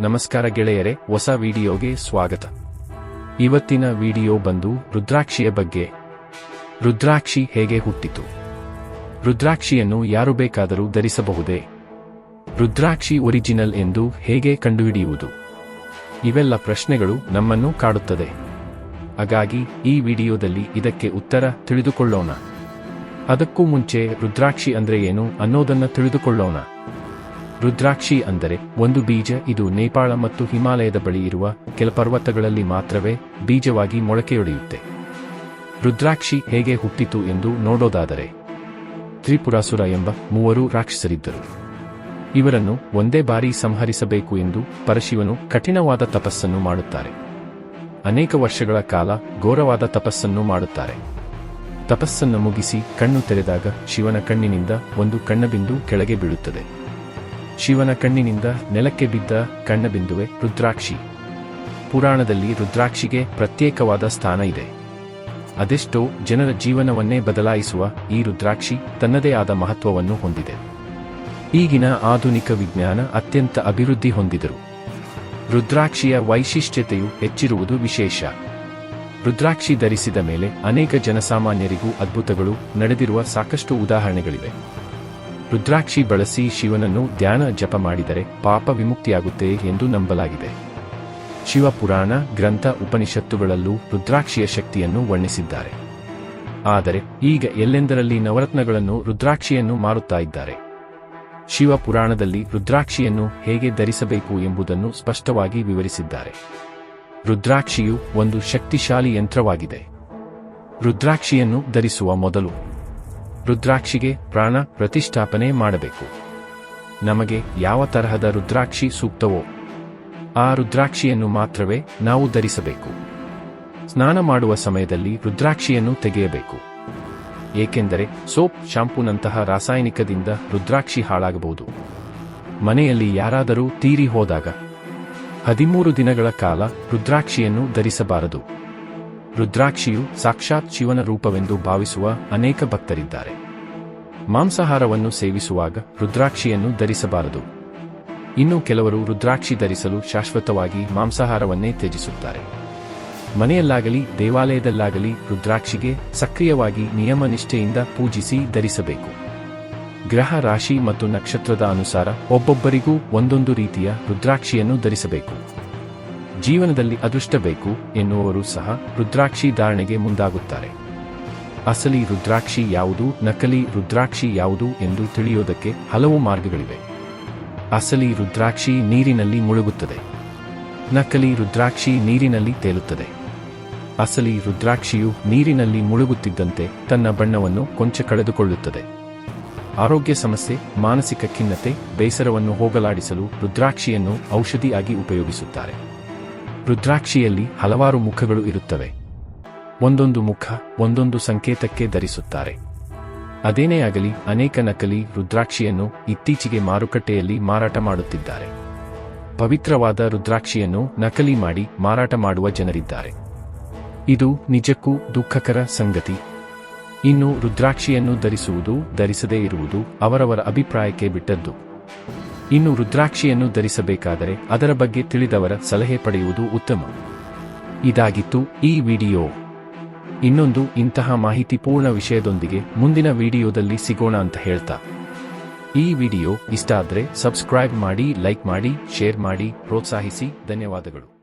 ನಮಸ್ಕಾರ ಗೆಳೆಯರೆ, ಹೊಸ ವಿಡಿಯೋಗೆ ಸ್ವಾಗತ. ಇವತ್ತಿನ ವಿಡಿಯೋ ಬಂದು ರುದ್ರಾಕ್ಷಿಯ ಬಗ್ಗೆ. ರುದ್ರಾಕ್ಷಿ ಹೇಗೆ ಹುಟ್ಟಿತು? ರುದ್ರಾಕ್ಷಿಯನ್ನು ಯಾರು ಬೇಕಾದರೂ ಧರಿಸಬಹುದೇ? ರುದ್ರಾಕ್ಷಿ ಒರಿಜಿನಲ್ ಎಂದು ಹೇಗೆ ಕಂಡುಹಿಡಿಯುವುದು? ಇವೆಲ್ಲ ಪ್ರಶ್ನೆಗಳು ನಮ್ಮನ್ನು ಕಾಡುತ್ತದೆ. ಹಾಗಾಗಿ ಈ ವಿಡಿಯೋದಲ್ಲಿ ಇದಕ್ಕೆ ಉತ್ತರ ತಿಳಿದುಕೊಳ್ಳೋಣ. ಅದಕ್ಕೂ ಮುಂಚೆ ರುದ್ರಾಕ್ಷಿ ಅಂದ್ರೆ ಏನು ಅನ್ನೋದನ್ನ ತಿಳಿದುಕೊಳ್ಳೋಣ. ರುದ್ರಾಕ್ಷಿ ಅಂದರೆ ಒಂದು ಬೀಜ, ಇದು ನೇಪಾಳ ಮತ್ತು ಹಿಮಾಲಯದ ಬಳಿ ಇರುವ ಕೆಲ ಪರ್ವತಗಳಲ್ಲಿ ಮಾತ್ರವೇ ಬೀಜವಾಗಿ ಮೊಳಕೆಯೊಡೆಯುತ್ತೆ. ರುದ್ರಾಕ್ಷಿ ಹೇಗೆ ಹುಟ್ಟಿತು ಎಂದು ನೋಡೋದಾದರೆ, ತ್ರಿಪುರಾಸುರ ಎಂಬ ಮೂವರು ರಾಕ್ಷಸರಿದ್ದರು. ಇವರನ್ನು ಒಂದೇ ಬಾರಿ ಸಂಹರಿಸಬೇಕು ಎಂದು ಪರಶಿವನು ಕಠಿಣವಾದ ತಪಸ್ಸನ್ನು ಮಾಡುತ್ತಾರೆ. ಅನೇಕ ವರ್ಷಗಳ ಕಾಲ ಘೋರವಾದ ತಪಸ್ಸನ್ನು ಮಾಡುತ್ತಾರೆ. ತಪಸ್ಸನ್ನು ಮುಗಿಸಿ ಕಣ್ಣು ತೆರೆದಾಗ ಶಿವನ ಕಣ್ಣಿನಿಂದ ಒಂದು ಕಣ್ಣಬಿಂದು ಕೆಳಗೆ ಬೀಳುತ್ತದೆ. ಶಿವನ ಕಣ್ಣಿನಿಂದ ನೆಲಕ್ಕೆ ಬಿದ್ದ ಕಣ್ಣಬಿಂದುವೆ ರುದ್ರಾಕ್ಷಿ. ಪುರಾಣದಲ್ಲಿ ರುದ್ರಾಕ್ಷಿಗೆ ಪ್ರತ್ಯೇಕವಾದ ಸ್ಥಾನ ಇದೆ. ಅದೆಷ್ಟೋ ಜನರ ಜೀವನವನ್ನೇ ಬದಲಾಯಿಸುವ ಈ ರುದ್ರಾಕ್ಷಿ ತನ್ನದೇ ಆದ ಮಹತ್ವವನ್ನು ಹೊಂದಿದೆ. ಈಗಿನ ಆಧುನಿಕ ವಿಜ್ಞಾನ ಅತ್ಯಂತ ಅಭಿವೃದ್ಧಿ ಹೊಂದಿದರು. ರುದ್ರಾಕ್ಷಿಯ ವೈಶಿಷ್ಟ್ಯತೆಯು ಹೆಚ್ಚಿರುವುದು ವಿಶೇಷ. ರುದ್ರಾಕ್ಷಿ ಧರಿಸಿದ ಮೇಲೆ ಅನೇಕ ಜನಸಾಮಾನ್ಯರಿಗೂ ಅದ್ಭುತಗಳು ನಡೆದಿರುವ ಸಾಕಷ್ಟು ಉದಾಹರಣೆಗಳಿವೆ. ರುದ್ರಾಕ್ಷಿ ಬಳಸಿ ಶಿವನನ್ನು ಧ್ಯಾನ ಜಪ ಮಾಡಿದರೆ ಪಾಪ ವಿಮುಕ್ತಿಯಾಗುತ್ತೆ ಎಂದು ನಂಬಲಾಗಿದೆ. ಶಿವಪುರಾಣ ಗ್ರಂಥ ಉಪನಿಷತ್ತುಗಳಲ್ಲೂ ರುದ್ರಾಕ್ಷಿಯ ಶಕ್ತಿಯನ್ನು ವರ್ಣಿಸಿದ್ದಾರೆ. ಆದರೆ ಈಗ ಎಲ್ಲೆಂದರಲ್ಲಿ ನವರತ್ನಗಳನ್ನು ರುದ್ರಾಕ್ಷಿಯನ್ನು ಮಾರುತ್ತಾ ಇದ್ದಾರೆ? ಶಿವಪುರಾಣದಲ್ಲಿ ರುದ್ರಾಕ್ಷಿಯನ್ನು ಹೇಗೆ ಧರಿಸಬೇಕು ಎಂಬುದನ್ನು ಸ್ಪಷ್ಟವಾಗಿ ವಿವರಿಸಿದ್ದಾರೆ. ರುದ್ರಾಕ್ಷಿಯು ಒಂದು ಶಕ್ತಿಶಾಲಿ ಯಂತ್ರವಾಗಿದೆ. ರುದ್ರಾಕ್ಷಿಯನ್ನು ಧರಿಸುವ ಮೊದಲು ರುದ್ರಾಕ್ಷಿಗೆ ಪ್ರಾಣ ಪ್ರತಿಷ್ಠಾಪನೆ ಮಾಡಬೇಕು. ನಮಗೆ ಯಾವ ತರಹದ ರುದ್ರಾಕ್ಷಿ ಸೂಕ್ತವೋ, ಆ ರುದ್ರಾಕ್ಷಿಯನ್ನು ಮಾತ್ರವೇ ನಾವು ಧರಿಸಬೇಕು. ಸ್ನಾನ ಮಾಡುವ ಸಮಯದಲ್ಲಿ ರುದ್ರಾಕ್ಷಿಯನ್ನು ತೆಗೆಯಬೇಕು. ಏಕೆಂದರೆ ಸೋಪ್ ಶಾಂಪೂನಂತಹ ರಾಸಾಯನಿಕದಿಂದ ರುದ್ರಾಕ್ಷಿ ಹಾಳಾಗಬಹುದು. ಮನೆಯಲ್ಲಿ ಯಾರಾದರೂ ತೀರಿ ಹೋದಾಗ ಹದಿಮೂರು ದಿನಗಳ ಕಾಲ ರುದ್ರಾಕ್ಷಿಯನ್ನು ಧರಿಸಬಾರದು. ರುದ್ರಾಕ್ಷಿಯು ಸಾಕ್ಷಾತ್ ಶಿವನ ರೂಪವೆಂದು ಭಾವಿಸುವ ಅನೇಕ ಭಕ್ತರಿದ್ದಾರೆ. ಮಾಂಸಾಹಾರವನ್ನು ಸೇವಿಸುವಾಗ ರುದ್ರಾಕ್ಷಿಯನ್ನು ಧರಿಸಬಾರದು. ಇನ್ನು ಕೆಲವರು ರುದ್ರಾಕ್ಷಿ ಧರಿಸಲು ಶಾಶ್ವತವಾಗಿ ಮಾಂಸಾಹಾರವನ್ನೇ ತ್ಯಜಿಸುತ್ತಾರೆ. ಮನೆಯಲ್ಲಾಗಲಿ, ದೇವಾಲಯದಲ್ಲಾಗಲಿ ರುದ್ರಾಕ್ಷಿಗೆ ಸಕ್ರಿಯವಾಗಿ ನಿಯಮ ನಿಷ್ಠೆಯಿಂದ ಪೂಜಿಸಿ ಧರಿಸಬೇಕು. ಗ್ರಹ ರಾಶಿ ಮತ್ತು ನಕ್ಷತ್ರದ ಅನುಸಾರ ಒಬ್ಬೊಬ್ಬರಿಗೂ ಒಂದೊಂದು ರೀತಿಯ ರುದ್ರಾಕ್ಷಿಯನ್ನು ಧರಿಸಬೇಕು. ಜೀವನದಲ್ಲಿ ಅದೃಷ್ಟ ಬೇಕು ಎನ್ನುವರು ಸಹ ರುದ್ರಾಕ್ಷಿ ಧಾರಣೆಗೆ ಮುಂದಾಗುತ್ತಾರೆ. ಅಸಲಿ ರುದ್ರಾಕ್ಷಿ ಯಾವುದು, ನಕಲಿ ರುದ್ರಾಕ್ಷಿ ಯಾವುದು ಎಂದು ತಿಳಿಯೋದಕ್ಕೆ ಹಲವು ಮಾರ್ಗಗಳಿವೆ. ಅಸಲಿ ರುದ್ರಾಕ್ಷಿ ನೀರಿನಲ್ಲಿ ಮುಳುಗುತ್ತದೆ. ನಕಲಿ ರುದ್ರಾಕ್ಷಿ ನೀರಿನಲ್ಲಿ ತೇಲುತ್ತದೆ. ಅಸಲಿ ರುದ್ರಾಕ್ಷಿಯು ನೀರಿನಲ್ಲಿ ಮುಳುಗುತ್ತಿದ್ದಂತೆ ತನ್ನ ಬಣ್ಣವನ್ನು ಕೊಂಚ ಕಳೆದುಕೊಳ್ಳುತ್ತದೆ. ಆರೋಗ್ಯ ಸಮಸ್ಯೆ, ಮಾನಸಿಕ ಖಿನ್ನತೆ, ಬೇಸರವನ್ನು ಹೋಗಲಾಡಿಸಲು ರುದ್ರಾಕ್ಷಿಯನ್ನು ಔಷಧಿಯಾಗಿ ಉಪಯೋಗಿಸುತ್ತಾರೆ. ರುದ್ರಾಕ್ಷಿಯಲ್ಲಿ ಹಲವಾರು ಮುಖಗಳು ಇರುತ್ತವೆ. ಒಂದೊಂದು ಮುಖ ಒಂದೊಂದು ಸಂಕೇತಕ್ಕೆ ಧರಿಸುತ್ತಾರೆ. ಅದೇನೇ ಆಗಲಿ ಅನೇಕ ನಕಲಿ ರುದ್ರಾಕ್ಷಿಯನ್ನು ಇತ್ತೀಚೆಗೆ ಮಾರುಕಟ್ಟೆಯಲ್ಲಿ ಮಾರಾಟ ಮಾಡುತ್ತಿದ್ದಾರೆ. ಪವಿತ್ರವಾದ ರುದ್ರಾಕ್ಷಿಯನ್ನು ನಕಲಿ ಮಾಡಿ ಮಾರಾಟ ಮಾಡುವ ಜನರಿದ್ದಾರೆ. ಇದು ನಿಜಕ್ಕೂ ದುಃಖಕರ ಸಂಗತಿ. ಇನ್ನು ರುದ್ರಾಕ್ಷಿಯನ್ನು ಧರಿಸುವುದು, ಧರಿಸದೇ ಇರುವುದು ಅವರವರ ಅಭಿಪ್ರಾಯಕ್ಕೆ ಬಿಟ್ಟದ್ದು. ಇನ್ನು ರುದ್ರಾಕ್ಷಿಯನ್ನು ಧರಿಸಬೇಕಾದರೆ ಅದರ ಬಗ್ಗೆ ತಿಳಿದವರ ಸಲಹೆ ಪಡೆಯುವುದು ಉತ್ತಮ. ಇದಾಗಿತ್ತು ಈ ವಿಡಿಯೋ. ಇನ್ನೊಂದು ಇಂತಹ ಮಾಹಿತಿಪೂರ್ಣ ವಿಷಯದೊಂದಿಗೆ ಮುಂದಿನ ವಿಡಿಯೋದಲ್ಲಿ ಸಿಗೋಣ ಅಂತ ಹೇಳ್ತಾ. ಈ ವಿಡಿಯೋ ಇಷ್ಟ ಆದರೆ ಸಬ್ಸ್ಕ್ರೈಬ್ ಮಾಡಿ, ಲೈಕ್ ಮಾಡಿ, ಶೇರ್ ಮಾಡಿ, ಪ್ರೋತ್ಸಾಹಿಸಿ. ಧನ್ಯವಾದಗಳು.